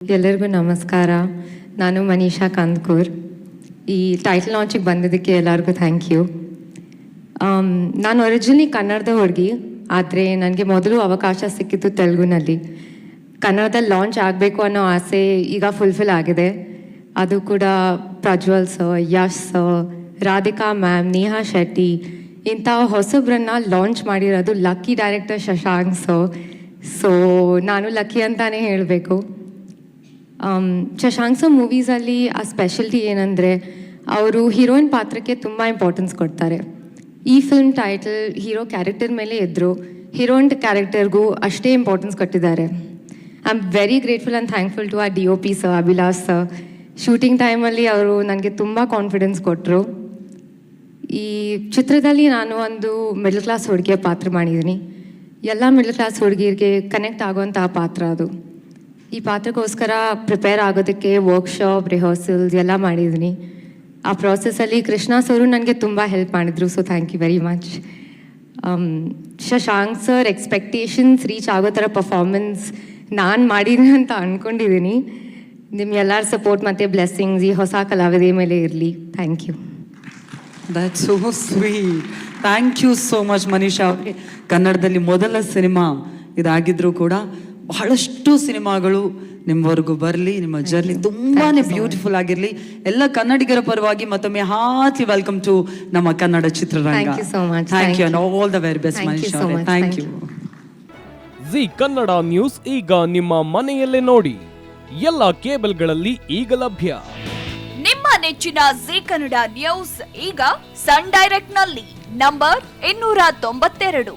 ಎಲ್ಲರಿಗೂ ನಮಸ್ಕಾರ. ನಾನು ಮನೀಷಾ ಕಂದ್ಕೂರ್. ಈ ಟೈಟಲ್ ಲಾಂಚಿಗೆ ಬಂದಿದ್ದಕ್ಕೆ ಎಲ್ಲರಿಗೂ ಥ್ಯಾಂಕ್ ಯು ನಾನು ಒರಿಜಿನಲಿ ಕನ್ನಡದ ಹುಡುಗಿ, ಆದರೆ ನನಗೆ ಮೊದಲು ಅವಕಾಶ ಸಿಕ್ಕಿತ್ತು ತೆಲುಗುನಲ್ಲಿ. ಕನ್ನಡದಲ್ಲಿ ಲಾಂಚ್ ಆಗಬೇಕು ಅನ್ನೋ ಆಸೆ ಈಗ ಫುಲ್ಫಿಲ್ ಆಗಿದೆ. ಅದು ಕೂಡ Prajwal sir Yash sir Radhika ma'am Neha Shetty, ಇಂಥ ಹೊಸಬ್ರನ್ನ ಲಾಂಚ್ ಮಾಡಿರೋದು lucky director Shashank sir so ನಾನು ಲಕ್ಕಿ ಅಂತಾನೆ ಹೇಳಬೇಕು. ಶಶಾಂಕ್ ಸರ್ ಮೂವೀಸಲ್ಲಿ ಆ ಸ್ಪೆಷಲಿಟಿ ಏನಂದರೆ ಅವರು ಹೀರೋಯಿನ್ ಪಾತ್ರಕ್ಕೆ ತುಂಬ ಇಂಪಾರ್ಟೆನ್ಸ್ ಕೊಡ್ತಾರೆ. ಈ ಫಿಲ್ಮ್ ಟೈಟಲ್ ಹೀರೋ ಕ್ಯಾರೆಕ್ಟರ್ ಮೇಲೆ ಇದ್ದರು ಹೀರೋಯಿನ್ ಕ್ಯಾರೆಕ್ಟರ್ಗೂ ಅಷ್ಟೇ ಇಂಪಾರ್ಟೆನ್ಸ್ ಕೊಟ್ಟಿದ್ದಾರೆ. I am very grateful and thankful to the D O P sir Abhilash sir shooting ಟೈಮಲ್ಲಿ ಅವರು ನನಗೆ ತುಂಬ ಕಾನ್ಫಿಡೆನ್ಸ್ ಕೊಟ್ಟರು ಈ ಚಿತ್ರದಲ್ಲಿ ನಾನು ಒಂದು ಮಿಡಲ್ ಕ್ಲಾಸ್ ಹುಡುಗಿಯ ಪಾತ್ರ ಮಾಡಿದ್ದೀನಿ. ಎಲ್ಲ ಮಿಡಲ್ ಕ್ಲಾಸ್ ಹುಡುಗಿರಿಗೆ ಕನೆಕ್ಟ್ ಆಗುವಂತಹ ಪಾತ್ರ ಅದು. ಈ ಪಾತ್ರಕ್ಕೋಸ್ಕರ ಪ್ರಿಪೇರ್ ಆಗೋದಕ್ಕೆ ವರ್ಕ್ಶಾಪ್ ರಿಹರ್ಸಲ್ಸ್ ಎಲ್ಲ ಮಾಡಿದ್ದೀನಿ. ಆ ಪ್ರಾಸೆಸ್ಸಲ್ಲಿ ಕೃಷ್ಣ ಸರು ನನಗೆ ತುಂಬ ಹೆಲ್ಪ್ ಮಾಡಿದರು so thank you very much Shashank sir expectations reach ಆಗೋ ಥರ ಪರ್ಫಾರ್ಮೆನ್ಸ್ ನಾನು ಮಾಡಿದ್ದೀನಿ ಅಂತ ಅಂದ್ಕೊಂಡಿದ್ದೀನಿ ನಿಮ್ಮ ಎಲ್ಲರ ಸಪೋರ್ಟ್ ಮತ್ತು ಬ್ಲೆಸ್ಸಿಂಗ್ಸ್ ಈ ಹೊಸ ಕಲಾವಿದೆ ಮೇಲೆ ಇರಲಿ. Thank you that so sweet thank you so much Manisha ಅವ್ರಿಗೆ ಕನ್ನಡದಲ್ಲಿ ಮೊದಲ ಸಿನಿಮಾ ಇದಾಗಿದ್ದರೂ ಕೂಡ ಬಹಳಷ್ಟು ಸಿನಿಮಾಗಳು ನಿಮ್ಮವರೆಗೂ ಬರಲಿ ನಿಮ್ಮ ಜರ್ನಿ ತುಂಬಾನೇ ಬ್ಯೂಟಿಫುಲ್ ಆಗಿರಲಿ. ಎಲ್ಲ ಕನ್ನಡಿಗರ ಪರವಾಗಿ ಮತ್ತೊಮ್ಮೆ ಹಾರ್ಟ್ಲಿ ವೆಲ್ಕಮ್ ಟು ನಮ್ಮ ಕನ್ನಡ ಚಿತ್ರರಂಗ. Thank you so much. Thank you all the very best much. Thank you. Zee Kannada news ಈಗ ನಿಮ್ಮ ಮನೆಯಲ್ಲೇ ನೋಡಿ. ಎಲ್ಲ ಕೇಬಲ್ಗಳಲ್ಲಿ ಈಗ ಲಭ್ಯ. ನಿಮ್ಮ ನೆಚ್ಚಿನ ಜಿ ಕನ್ನಡ ನ್ಯೂಸ್ ಈಗ ಸನ್ ಡೈರೆಕ್ಟ್ನಲ್ಲಿ ನಂಬರ್ ಇನ್ನೂರ ತೊಂಬತ್ತೆರಡು.